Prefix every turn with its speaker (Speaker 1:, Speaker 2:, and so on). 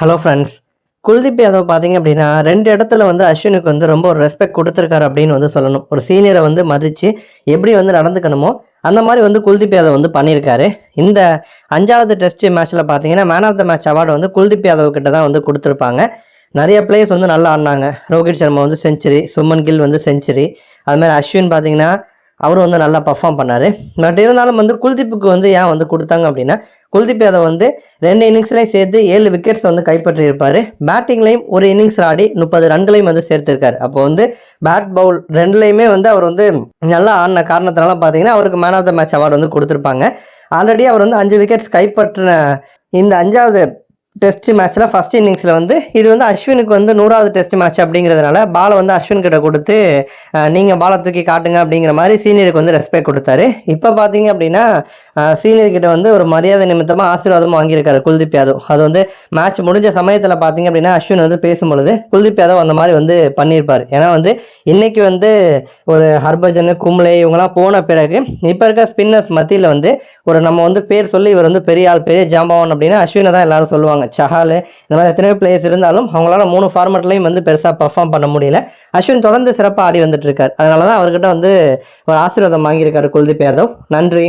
Speaker 1: Hello friends Kuldeep Yadav பார்த்தீங்க அப்படின்னா ரெண்டு இடத்துல வந்து அஸ்வினுக்கு வந்து ரொம்ப ஒரு ரெஸ்பெக்ட் கொடுத்துருக்காரு அப்படின்னு வந்து சொல்லணும். ஒரு சீனியரை வந்து மதித்து எப்படி வந்து நடந்துக்கணுமோ அந்த மாதிரி வந்து குல்தீப் யாதவ் வந்து பண்ணியிருக்காரு. இந்த அஞ்சாவது டெஸ்ட் மேட்ச்சில் பார்த்தீங்கன்னா man of the match award வந்து குல்தீப் யாதவ் கிட்ட தான் வந்து கொடுத்துருப்பாங்க. நிறைய பிளேயர்ஸ் வந்து நல்லா ஆடினாங்க. ரோஹித் சர்மா வந்து செஞ்சுரி சுமன் கில் வந்து செஞ்சுரி அதுமாதிரி அஸ்வின் பார்த்தீங்கன்னா அவரும் வந்து நல்லா பர்ஃபார்ம் பண்ணார். பட் இருந்தாலும் வந்து குல்தீப்புக்கு வந்து ஏன் வந்து கொடுத்தாங்க அப்படின்னா குல்தீப் யாதவ் வந்து ரெண்டு இன்னிங்ஸ்லையும் சேர்த்து ஏழு விக்கெட்ஸ் வந்து கைப்பற்றியிருப்பார். பேட்டிங்லையும் ஒரு இன்னிங்ஸ் ஆடி முப்பது ரன்களையும் வந்து சேர்த்திருக்கார். அப்போ வந்து பேட் பவுல் ரெண்டுலையுமே வந்து அவர் வந்து நல்லா ஆடின காரணத்தினால பார்த்தீங்கன்னா அவருக்கு man of the match award வந்து கொடுத்துருப்பாங்க. ஆல்ரெடி அவர் வந்து அஞ்சு விக்கெட்ஸ் கைப்பற்றின இந்த அஞ்சாவது டெஸ்ட் மேட்ச்சில் ஃபஸ்ட் இன்னிங்ஸில் வந்து இது வந்து அஸ்வினுக்கு வந்து நூறாவது டெஸ்ட் மேட்ச் அப்படிங்கிறதுனால பாலை வந்து அஸ்வின் கிட்ட கொடுத்து நீங்கள் பாலை தூக்கி காட்டுங்க அப்படிங்கிற மாதிரி சீனியருக்கு வந்து ரெஸ்பெக்ட் கொடுத்தாரு. இப்போ பார்த்தீங்க அப்படின்னா சீனியர் கிட்ட வந்து ஒரு மரியாதை நிமித்தமாக ஆசீர்வாதம் வாங்கியிருக்காரு குல்தீப் யாதவ். அது வந்து மேட்ச் முடிஞ்ச சமயத்தில் பார்த்தீங்க அப்படின்னா அஸ்வின் வந்து பேசும்பொழுது குல்தீப் யாதவ் அந்த மாதிரி வந்து பண்ணியிருப்பார். ஏன்னா வந்து இன்னைக்கு வந்து ஒரு ஹர்பஜன் கும்ளே இவங்கெல்லாம் போன பிறகு இப்போ இருக்க ஸ்பின்னர்ஸ் மத்தியில் வந்து ஒரு நம்ம வந்து பேர் சொல்லி இவர் வந்து பெரிய ஆள் பெரிய ஜாம்பவான் அப்படின்னு அஸ்வினை தான் எல்லாரும் சொல்லுவாங்க. சஹால் இந்த மாதிரி எத்தனையோ பிளேயர்ஸ் இருந்தாலும் அவங்களால மூணு ஃபார்மெட்லையும் வந்து பெருசாக பர்ஃபார்ம் பண்ண முடியல. அஸ்வின் தொடர்ந்து சிறப்பாக ஆடி வந்துட்டு இருக்கார். அதனால தான் அவர்கிட்ட வந்து ஒரு ஆசீர்வாதம் வாங்கியிருக்காரு குல்தீப் யாதவ். நன்றி.